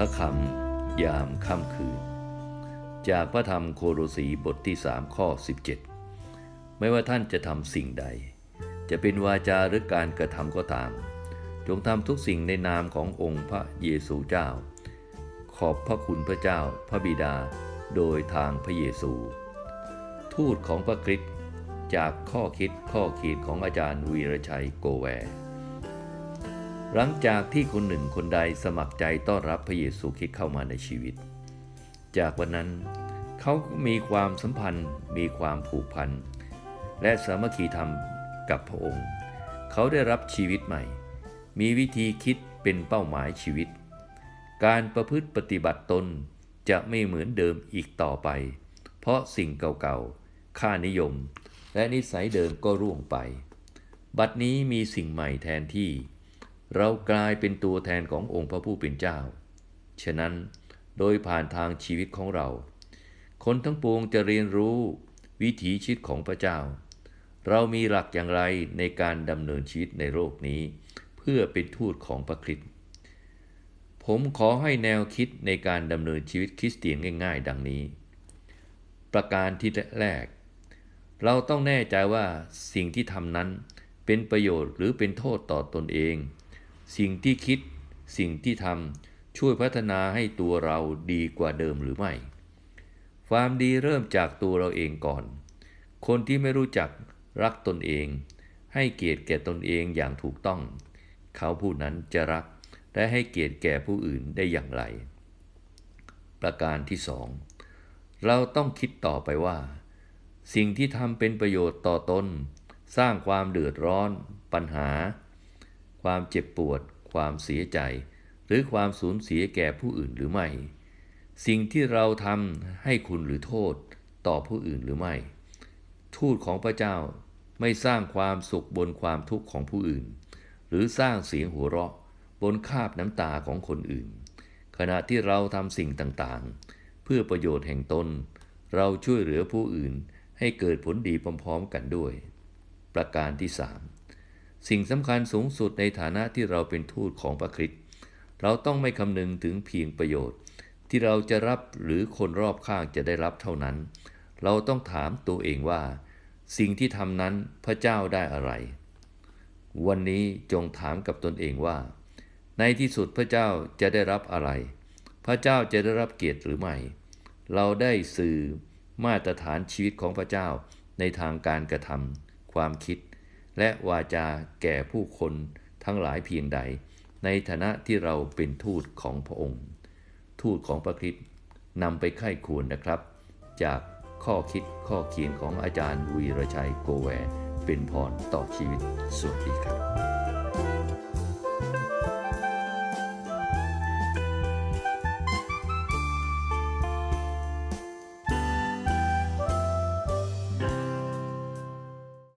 ระคำยามค่ำคืน จากพระธรรมโคโรสีบทที่3ข้อ 17 ไม่ว่าท่านจะทำสิ่งใด จะเป็นวาจาหรือการกระทำก็ตาม จงทำทุกสิ่งในนามขององค์พระเยซูเจ้า ขอบพระคุณพระเจ้าพระบิดาโดยทางพระเยซู ทูตของพระคริสต์จากข้อคิดข้อเขียนของอาจารย์วีรชัยโกแวร์ หลังจากที่คนหนึ่งคนใดสมัครใจต้อนรับพระเยซูคริสต์เข้ามาในชีวิต จากวันนั้นเขามีความสัมพันธ์ มีความผูกพัน และสามัคคีธรรมกับพระองค์ เขาได้รับชีวิตใหม่ มีวิธีคิดเป็นเป้าหมายชีวิต การประพฤติปฏิบัติตนจะไม่เหมือนเดิมอีกต่อไป เพราะสิ่งเก่าๆ ค่านิยม และนิสัยเดิมก็ร่วงไป บัดนี้มีสิ่งใหม่แทนที่ เรากลายเป็นตัวแทนขององค์พระผู้เป็นเจ้า ฉะนั้นโดยผ่านทางชีวิตของเรา คนทั้งปวงจะเรียนรู้วิถีชีวิตของพระเจ้า เรามีหลักอย่างไรในการดำเนินชีวิตในโลกนี้ เพื่อเป็นทูตของพระคริสต์ผมขอให้แนวคิดในการดำเนินชีวิตคริสเตียนง่าย ๆ ดังนี้ ประการที่แรก เราต้องแน่ใจว่าสิ่งที่ทำนั้นเป็นประโยชน์หรือเป็นโทษต่อตนเอง สิ่งที่คิดสิ่งที่ทำช่วยพัฒนาให้ตัวเราดีกว่าเดิมหรือไม่ ความดีเริ่มจากตัวเราเองก่อน คนที่ไม่รู้จักรักตนเอง ให้เกียรติแก่ตนเองอย่างถูกต้อง เขาผู้นั้นจะรักและให้เกียรติแก่ผู้อื่นได้อย่างไร ประการที่สองเราต้องคิดต่อไปว่า สิ่งที่ทำเป็นประโยชน์ต่อตน สร้างความเดือดร้อน ปัญหา ความเจ็บปวด ความเสียใจ หรือความสูญเสียแก่ผู้อื่นหรือไม่ สิ่งที่เราทำให้คุณหรือโทษต่อผู้อื่นหรือไม่ ทูตของพระเจ้าไม่สร้างความสุขบนความทุกข์ของผู้อื่น หรือสร้างเสียงหัวเราะ บนคาบน้ำตาของคนอื่น ขณะที่เราทำสิ่งต่างๆ เพื่อประโยชน์แห่งตน เราช่วยเหลือผู้อื่นให้เกิดผลดีพร้อมๆกันด้วย ประการที่สาม สิ่งสำคัญสูงสุดในฐานะที่เราเป็นทูตของพระคริสต์เราต้องไม่คำนึงถึงเพียงประโยชน์ ที่เราจะรับหรือคนรอบข้างจะได้รับเท่านั้น เราต้องถามตัวเองว่า สิ่งที่ทำนั้นพระเจ้าได้อะไร วันนี้จงถามกับตนเองว่า ในที่สุดพระเจ้าจะได้รับอะไร พระเจ้าจะได้รับเกียรติหรือไม่ เราได้สื่อมาตรฐานชีวิตของพระเจ้าในทางการกระทำความคิด และวาจาแก่ผู้คนทั้งหลายเพียงใด ในฐานะที่เราเป็นทูตของพระองค์ ทูตของพระคริสต์นำไปไข้ควรนะครับ จากข้อคิดข้อเขียนของอาจารย์วีรชัยโกแวร์เป็นพรต่อชีวิตสวัสดีครับ